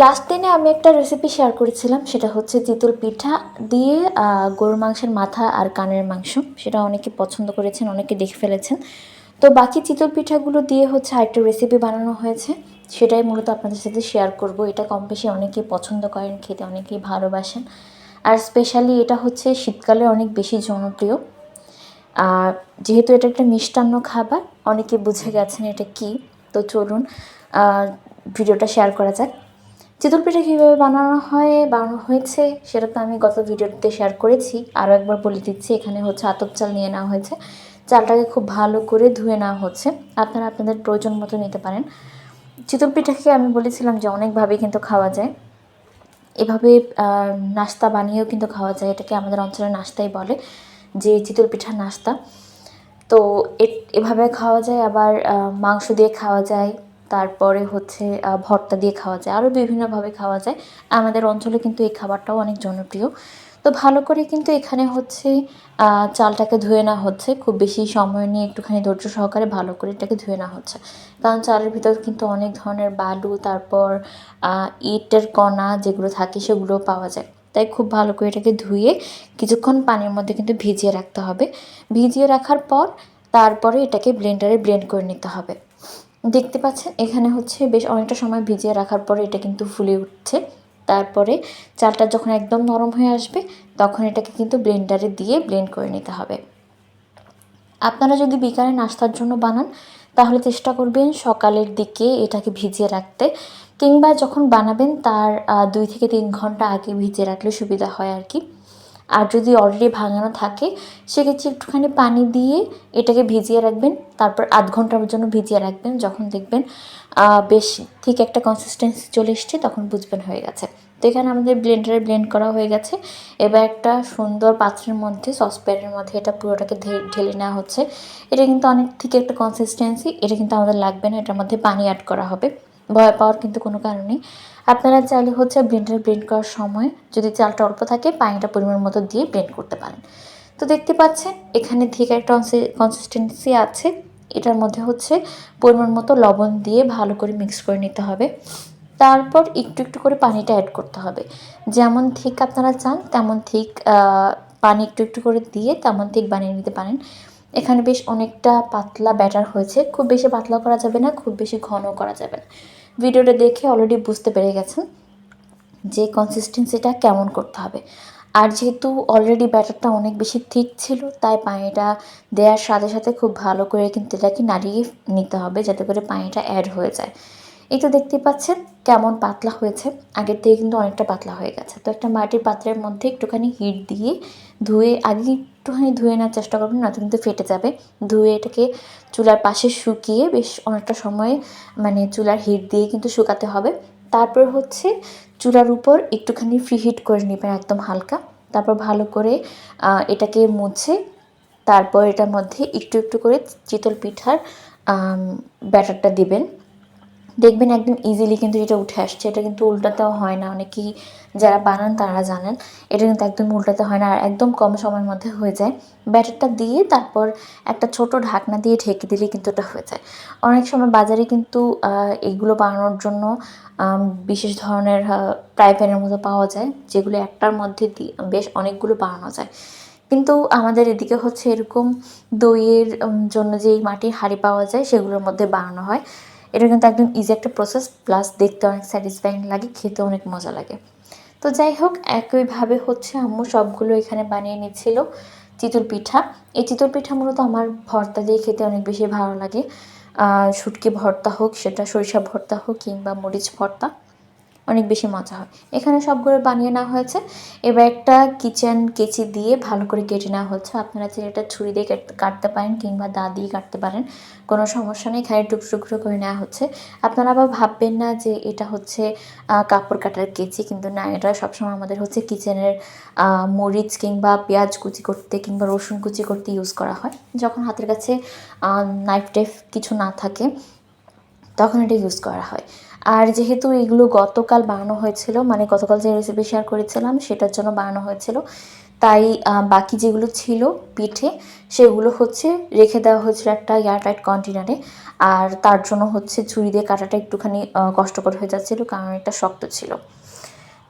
Last দিনে আমি একটা রেসিপি শেয়ার করেছিলাম, সেটা হচ্ছে চিতল পিঠা দিয়ে গরুর মাংসের মাথা আর কানের মাংস। সেটা অনেকে পছন্দ করেছেন, অনেকে দেখে ফেলেছেন। তো বাকি চিতল পিঠাগুলো দিয়ে হচ্ছে আরেকটা রেসিপি বানানো হয়েছে। সেটাই মূলত আপনাদের সাথে শেয়ার করব। এটা কম বেশি অনেকেই পছন্দ করেন, খেতে অনেকেই ভালোবাসেন। আর স্পেশালি এটা হচ্ছে শীতকালে অনেক বেশি জনপ্রিয়। যেহেতু এটা একটা মিষ্টান্ন খাবার, অনেকে বুঝে গেছেন এটা কি। তো চলুন ভিডিওটা শেয়ার করা যাক। চিতল পিঠা কীভাবে বানানো হয়, বানানো হয়েছে, সেটা তো আমি গত ভিডিওতে শেয়ার করেছি। আরও একবার বলে দিচ্ছি, এখানে হচ্ছে আতপ চাল নিয়ে নেওয়া হয়েছে। চালটাকে খুব ভালো করে ধুয়ে নেওয়া হচ্ছে। আপনারা আপনাদের প্রয়োজন মতো নিতে পারেন। চিতল পিঠাকে আমি বলেছিলাম যে অনেকভাবেই কিন্তু খাওয়া যায়। এভাবে নাস্তা বানিয়েও কিন্তু খাওয়া যায়। এটাকে আমাদের অঞ্চলে নাস্তাই বলে, যে চিতল পিঠার নাস্তা। তো এভাবে খাওয়া যায়। আবার মাংস দিয়ে খাওয়া যায়। তারপরে হচ্ছে ভর্তা দিয়ে খাওয়া যায়। আরও বিভিন্নভাবে খাওয়া যায়। আমাদের অঞ্চলে কিন্তু এই খাবারটাও অনেক জনপ্রিয়। তো ভালো করে কিন্তু এখানে হচ্ছে চালটাকে ধুয়ে নেওয়া হচ্ছে। খুব বেশি সময় নিয়ে একটুখানি ধৈর্য সহকারে ভালো করে এটাকে ধুয়ে নেওয়া হচ্ছে। কারণ চালের ভিতর কিন্তু অনেক ধরনের বালু, তারপর ইটের কণা যেগুলো থাকে সেগুলো পাওয়া যায়। তাই খুব ভালো করে এটাকে ধুয়ে কিছুক্ষণ পানির মধ্যে কিন্তু ভিজিয়ে রাখতে হবে। ভিজিয়ে রাখার পর তারপরে এটাকে ব্লেন্ডারে ব্লেন্ড করে নিতে হবে। দেখতে পাচ্ছেন, এখানে হচ্ছে বেশ অনেকটা সময় ভিজিয়ে রাখার পরে এটা কিন্তু ফুলে উঠছে। তারপরে চালটা যখন একদম নরম হয়ে আসবে, তখন এটাকে কিন্তু ব্লেন্ডারে দিয়ে ব্লেন্ড করে নিতে হবে। আপনারা যদি বিকালে নাস্তার জন্য বানান, তাহলে চেষ্টা করবেন সকালের দিকে এটাকে ভিজিয়ে রাখতে। কিংবা যখন বানাবেন, তার দুই থেকে তিন ঘণ্টা আগে ভিজিয়ে রাখলে সুবিধা হয় আর কি। আর যদি অলরেডি ভাঙানো থাকে, সেক্ষেত্রে একটুখানি পানি দিয়ে এটাকে ভিজিয়ে রাখবেন। তারপর আধ ঘণ্টার জন্য ভিজিয়ে রাখবেন যখন দেখবেন বেশ ঠিক একটা কনসিস্টেন্সি চলে এসছে, তখন বুঝবেন হয়ে গেছে। তো এখানে আমাদের ব্লেন্ডারে ব্লেন্ড করা হয়ে গেছে। এবার একটা সুন্দর পাত্রের মধ্যে সসপ্যানের মধ্যে এটা পুরোটাকে ঢেলে নেওয়া হচ্ছে। এটা কিন্তু অনেক ঠিক একটা কনসিস্টেন্সি এটা কিন্তু আমাদের লাগবে না, এটার মধ্যে পানি অ্যাড করা হবে। ভয় পাওয়ার কিন্তু কোনো কারণ নেই। আপনারা চাইলে হচ্ছে ব্লেন্ডারে ব্লেন্ড করার সময় যদি চালটা অল্প থাকে, পানিটা পরিমাণ মতো দিয়ে ব্লেন্ড করতে পারেন। তো দেখতে পাচ্ছেন, এখানে ঠিক একটা কনসিস্টেন্সি আছে। এটার মধ্যে হচ্ছে পরিমাণ মতো লবণ দিয়ে ভালো করে মিক্স করে নিতে হবে। তারপর একটু একটু করে পানিটা অ্যাড করতে হবে। যেমন ঠিক আপনারা চান, তেমন ঠিক পানি একটু একটু করে দিয়ে তেমন ঠিক বানিয়ে নিতে পারেন। এখানে বেশ অনেকটা পাতলা ব্যাটার হয়েছে। খুব বেশি পাতলা করা যাবে না, খুব বেশি ঘন করা যাবে না। ভিডিওটা দেখে অলরেডি বুঝতে পেরে গেছেন যে কনসিস্টেন্সিটা কেমন করতে হবে। আর যেহেতু অলরেডি ব্যাটারটা অনেক বেশি থিক ছিল, তাই পানিটা দেওয়ার সাথে সাথে খুব ভালো করে কিন্তু এটাকে নাড়িয়ে নিতে হবে যাতে করে পানিটা অ্যাড হয়ে যায়। এই তো দেখতে পাচ্ছেন কেমন পাতলা হয়েছে। আগের থেকে কিন্তু অনেকটা পাতলা হয়ে গেছে। তো একটা মাটির পাত্রের মধ্যে একটুখানি হিট দিয়ে ধুয়ে আগে একটুখানি ধুয়ে নেওয়ার চেষ্টা করবেন নয়তো কিন্তু ফেটে যাবে। ধুয়ে এটাকে চুলার পাশে শুকিয়ে বেশ অনেকটা সময় মানে চুলার হিট দিয়ে কিন্তু শুকাতে হবে। তারপর হচ্ছে চুলার উপর একটুখানি ফ্রি হিট করে নেবেন একদম হালকা। তারপর ভালো করে এটাকে মুছে তারপর এটার মধ্যে একটু একটু করে চিতল পিঠার ব্যাটারটা দিবেন। দেখবেন একদম ইজিলি কিন্তু এটা উঠে আসছে, এটা কিন্তু উল্টাতেও হয় না। অনেকেই যারা বানান তারা জানেন, এটা কিন্তু একদম উল্টাতে হয় না আর একদম কম সময়ের মধ্যে হয়ে যায়। ব্যাটারটা দিয়ে তারপর একটা ছোট ঢাকনা দিয়ে ঢেকে দিলে কিন্তু এটা হয়ে যায়। অনেক সময় বাজারে কিন্তু এগুলো বানানোর জন্য বিশেষ ধরনের ফ্রাই প্যানের মতো পাওয়া যায়, যেগুলো একটার মধ্যে বেশ অনেকগুলো বানানো যায়। কিন্তু আমাদের এদিকে হচ্ছে এরকম দইয়ের জন্য যেই মাটির হাঁড়ি পাওয়া যায়, সেগুলোর মধ্যে বানানো হয়। এটা কিন্তু একদম ইজি একটা প্রসেস প্লাস দেখতে অনেক স্যাটিসফাইং লাগে খেতে অনেক মজা লাগে। তো যাই হোক, একইভাবে হচ্ছে আম্মু সবগুলো এখানে বানিয়ে নিচ্ছিল, চিতল পিঠা। এই চিতল পিঠা মূলত আমার ভর্তা দিয়ে খেতে অনেক বেশি ভালো লাগে। শুটকি ভর্তা হোক, সেটা সরিষা ভর্তা হোক কিংবা মরিচ ভর্তা। অনেক বেশি মজা হয়। এখানে সবগুলো বানিয়ে নেওয়া হয়েছে। এবার একটা কিচেন কেচি দিয়ে ভালো করে কেটে নেওয়া হচ্ছে। আপনারা চাইলে এটা ছুরি দিয়ে কাটতে পারেন কিংবা দা দিয়ে কাটতে পারেন। কোনো সমস্যা নেই টুকরো টুকরো করে নেওয়া হচ্ছে। আপনারা আবার ভাববেন না যে এটা হচ্ছে কাপড় কাটার কেচি, কিন্তু না, এটা সবসময় আমাদের হচ্ছে কিচেনের মরিচ কিংবা পেঁয়াজ কুচি করতে কিংবা রসুন কুচি করতে ইউজ করা হয়। যখন হাতের কাছে নাইফ টাইফ কিছু না থাকে, তখন এটা ইউজ করা হয়। আর যেহেতু এগুলো গতকাল বানানো হয়েছিল মানে গতকাল যে রেসিপি শেয়ার করেছিলাম সেটার জন্য বানানো হয়েছিল, তাই বাকি যেগুলো ছিল পিঠে, সেগুলো হচ্ছে রেখে দেওয়া হয়েছিল একটা এয়ারটাইট কন্টেনারে আর তার জন্য হচ্ছে ছুরি দিয়ে কাটাটা একটুখানি কষ্টকর হয়ে যাচ্ছিল কারণ এটা শক্ত ছিল।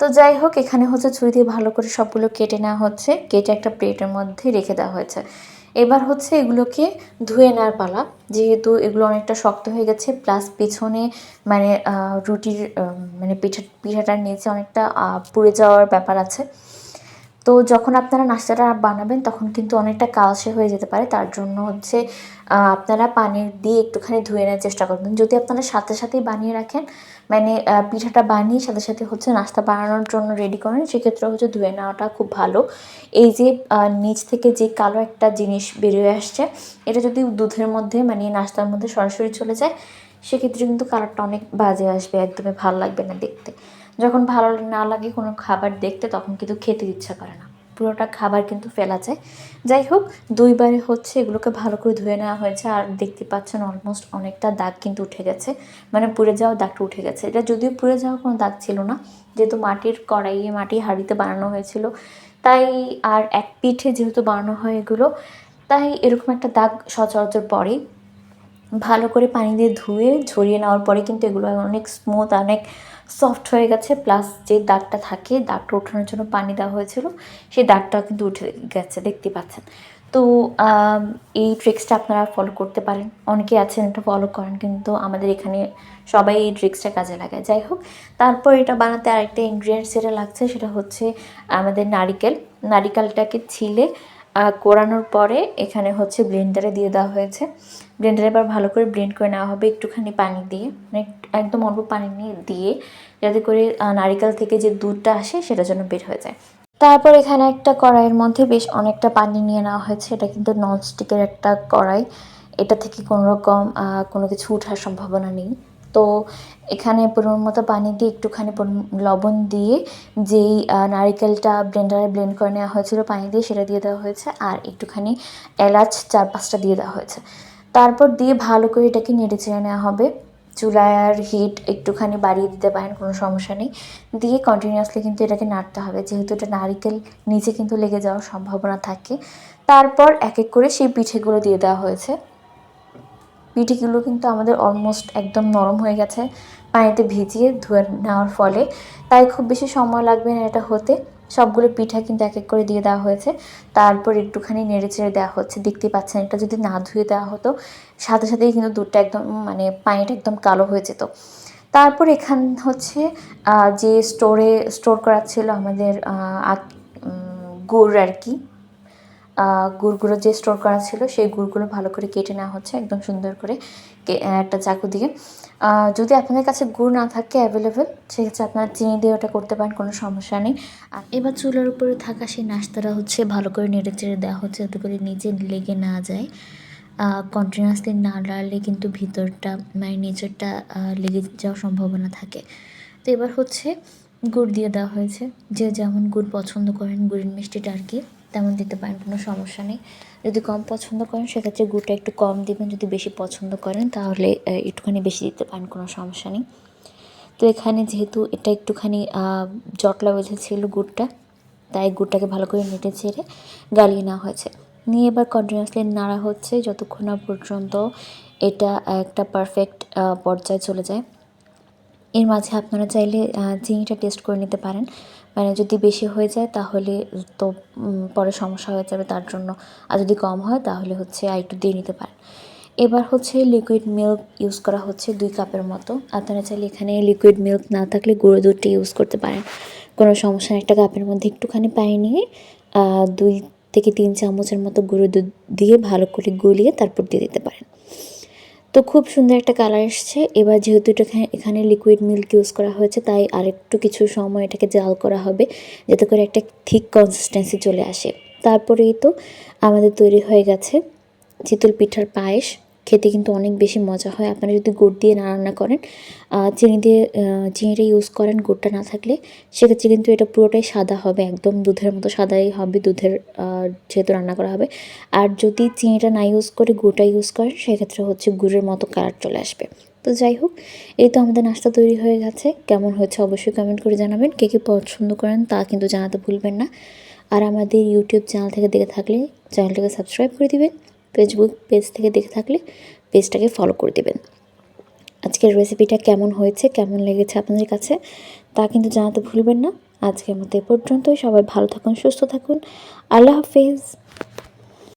তো যাই হোক, এখানে হচ্ছে ছুরি দিয়ে ভালো করে সবগুলো কেটে নেওয়া হচ্ছে, কেটে একটা প্লেটের মধ্যে রেখে দেওয়া হয়েছে। এবার হচ্ছে এগুলোকে ধুয়ে নেওয়ার পালা। যেহেতু এগুলো অনেকটা শক্ত হয়ে গেছে প্লাস পেছনে মানে রুটির মানে পিঠা, পিঠাটার নিচে অনেকটা পুড়ে যাওয়ার ব্যাপার আছে। তো যখন আপনারা নাস্তাটা বানাবেন, তখন কিন্তু অনেকটা কালসে হয়ে যেতে পারে। তার জন্য হচ্ছে আপনারা পানি দিয়ে একটুখানি ধুয়ে নেওয়ার চেষ্টা করবেন। যদি আপনারা সাথে সাথেই বানিয়ে রাখেন মানে পিঠাটা বানিয়ে সাথে সাথে হচ্ছে নাস্তা বানানোর জন্য রেডি করেন, সেক্ষেত্রে হচ্ছে ধুয়ে নেওয়াটা খুব ভালো। এই যে নিচ থেকে যে কালো একটা জিনিস বেরিয়ে আসছে, এটা যদি দুধের মধ্যে মানে নাস্তার মধ্যে সরাসরি চলে যায়, সেক্ষেত্রে কিন্তু কালারটা অনেক বাজে আসবে, একদমই ভালো লাগবে না দেখতে। যখন ভালো না লাগে কোনো খাবার দেখতে, তখন কিন্তু খেতে ইচ্ছা করে না। পুরোটা খাবার কিন্তু ফেলা যায়। যাই হোক, দুইবারে হচ্ছে এগুলোকে ভালো করে ধুয়ে নেওয়া হয়েছে। আর দেখতে পাচ্ছেন অলমোস্ট অনেকটা দাগ কিন্তু উঠে গেছে। মানে পুড়ে যাওয়া দাগটা উঠে গেছে। এটা যদিও পুড়ে যাওয়ার কোনো দাগ ছিল না, যেহেতু মাটির কড়াইয়ে মাটি হাঁড়িতে বানানো হয়েছিল। তাই আর এক পিঠে যেহেতু বানানো হয় এগুলো, তাই এরকম একটা দাগ সচরাচর পড়েই। ভালো করে পানি দিয়ে ধুয়ে ঝরিয়ে নেওয়ার পরে কিন্তু এগুলো অনেক স্মুথ অনেক সফট হয়ে গেছে প্লাস যে দাগটা থাকে, দাগটা ওঠানোর জন্য পানি দেওয়া হয়েছিল, সেই দাগটাও কিন্তু উঠে গেছে, দেখতে পাচ্ছেন। তো এই ট্রিক্সটা আপনারা ফলো করতে পারেন। অনেকে আছেন এটা ফলো করেন, কিন্তু আমাদের এখানে সবাই এই ট্রিক্সটা কাজে লাগায়। যাই হোক, তারপর এটা বানাতে আরেকটা ইনগ্রিডিয়েন্টস যেটা লাগছে, সেটা হচ্ছে আমাদের নারিকেল। নারিকেলটাকে ছিলে কোরানোর পরে এখানে হচ্ছে ব্লেন্ডারে দিয়ে দেওয়া হয়েছে। ব্লেন্ডারে এবার ভালো করে ব্লেন্ড করে নেওয়া হবে একটুখানি পানি দিয়ে। মানে একদম অল্প পানি নিয়ে দিয়ে যাতে করে নারিকেল থেকে যে দুধটা আসে সেটা যেন বের হয়ে যায়। তারপর এখানে একটা কড়াইয়ের মধ্যে বেশ অনেকটা পানি নিয়ে নেওয়া হয়েছে। এটা কিন্তু ননস্টিকের একটা কড়াই। এটা থেকে কোনো রকম কোনো কিছু ওঠার সম্ভাবনা নেই। তো এখানে পরিমাণ মতো পানি দিয়ে একটুখানি লবণ দিয়ে যেই নারিকেলটা ব্লেন্ডারে ব্লেন্ড করে নেওয়া হয়েছিল, পানি দিয়ে সেটা দিয়ে দেওয়া হয়েছে আর একটুখানি এলাচ চার পাঁচটা দিয়ে দেওয়া হয়েছে। তারপর দিয়ে ভালো করে এটাকে নেড়ে চেড়ে নেওয়া হবে। চুলায় আর হিট একটুখানি বাড়িয়ে দিতে পারেন, কোনো সমস্যা নেই। দিয়ে কন্টিনিউয়াসলি কিন্তু এটাকে নাড়তে হবে, যেহেতু এটা নারিকেল নিচে কিন্তু লেগে যাওয়ার সম্ভাবনা থাকে। তারপর এক এক করে সেই পিঠেগুলো দিয়ে দেওয়া হয়েছে। পিঠেগুলো কিন্তু আমাদের অলমোস্ট একদম নরম হয়ে গেছে। পানিতে ভিজিয়ে ধুয়ে নেওয়ার ফলে। তাই খুব বেশি সময় লাগবে না এটা হতে। সবগুলো পিঠা কিন্তু এক এক করে দিয়ে দেওয়া হয়েছে। তারপর একটুখানি নেড়ে চেড়ে দেওয়া হচ্ছে। দেখতে পাচ্ছেন, এটা যদি না ধুয়ে দেওয়া হতো, সাথে সাথেই কিন্তু দুধটা একদম মানে পানিটা একদম কালো হয়ে যেত। তারপর এখান হচ্ছে যে স্টোরে স্টোর করা ছিল আমাদের গুড় আর কি। গুড়গুলো যে স্টোর করা ছিল, সেই গুড়গুলো ভালো করে কেটে নেওয়া হচ্ছে, একদম সুন্দর করে একটা চাকু দিয়ে। যদি আপনাদের কাছে গুড় না থাকে অ্যাভেলেবেল সেক্ষেত্রে আপনারা চিনি দিয়ে ওটা করতে পারেন, কোনো সমস্যা নেই। আর এবার চুলার উপরে থাকা সেই নাস্তাটা হচ্ছে ভালো করে নেড়ে চেড়ে দেওয়া হচ্ছে, যাতে করে নিচে লেগে না যায়। কন্টিনিউয়াসলি না লাড়লে কিন্তু ভিতরটা মানে নিচেরটা লেগে যাওয়ার সম্ভাবনা থাকে। তো এবার হচ্ছে গুড় দিয়ে দেওয়া হয়েছে। যে যেমন গুড় পছন্দ করেন, গুড়ের মিষ্টিটা আর কি। তেমন দিতে পারেন, কোনো সমস্যা নেই। যদি কম পছন্দ করেন, সেক্ষেত্রে গুড়টা একটু কম দিবেন। যদি বেশি পছন্দ করেন, তাহলে একটুখানি বেশি দিতে পারেন, কোনো সমস্যা নেই। তো এখানে যেহেতু এটা একটুখানি জটলা বেঁধেছিল গুড়টা, তাই গুড়টাকে ভালো করে নেটে ছেড়ে গালিয়ে নেওয়া হয়েছে। নিয়ে এবার কন্টিনিউয়াসলি নাড়া হচ্ছে, যতক্ষণ না পর্যন্ত এটা একটা পারফেক্ট পর্যায়ে চলে যায়। এর মাঝে আপনারা চাইলে চিনিটা টেস্ট করে নিতে পারেন। মানে যদি বেশি হয়ে যায় তাহলে তো পরে সমস্যা হয়ে যাবে তার জন্য। আর যদি কম হয় তাহলে হচ্ছে আর একটু দিয়ে নিতে পারেন। এবার হচ্ছে লিকুইড মিল্ক ইউজ করা হচ্ছে দুই কাপের মতো। আপনারা চাইলে এখানে লিকুইড মিল্ক না থাকলে গুঁড়ো দুধটা ইউজ করতে পারেন। কোনো সমস্যা একটা কাপের মধ্যে একটুখানি পানি নিয়ে দুই থেকে তিন চামচের মতো গুঁড়ো দুধ দিয়ে ভালো করে গুলিয়ে তারপর দিয়ে দিতে পারেন। তো খুব সুন্দর একটা কালার এসছে। এবার যেহেতু এটা এখানে- লিকুইড মিল্ক ইউজ করা হয়েছে, তাই আরেকটু কিছু সময় এটাকে জাল করা হবে, যাতে করে একটা থিক কনসিস্টেন্সি চলে আসে। তারপরেই তো আমাদের তৈরি হয়ে গেছে চিতল পিঠার পায়েস। খেতে কিন্তু অনেক বেশি মজা হয়। আপনারা যদি গুড় দিয়ে না রান্না করেন চিনি দিয়ে চিনিটা ইউজ করেন গুড়টা না থাকলে, সেক্ষেত্রে কিন্তু এটা পুরোটাই সাদা হবে, একদম দুধের মতো সাদাই হবে, দুধের যেহেতু রান্না করা হবে। আর যদি চিনিটা না ইউজ করে গুড়টা ইউজ করেন, সেক্ষেত্রে হচ্ছে গুড়ের মতো কালার চলে আসবে। তো যাই হোক, এই তো আমাদের নাস্তা তৈরি হয়ে গেছে। কেমন হয়েছে অবশ্যই কমেন্ট করে জানাবেন। কে কে পছন্দ করেন তা কিন্তু জানাতে ভুলবেন না। আর আমাদের ইউটিউব চ্যানেল থেকে দেখে থাকলে চ্যানেলটাকে সাবস্ক্রাইব করে দিবেন। ফেসবুক পেজ থেকে দেখে থাকলে পেজটাকে ফলো করে দেবেন। আজকের রেসিপিটা কেমন হয়েছে, কেমন লেগেছে আপনাদের কাছে, তা কিন্তু জানাতে ভুলবেন না। আজকের মতো এ পর্যন্তই। সবাই ভালো থাকুন, সুস্থ থাকুন। আল্লাহ হাফিজ।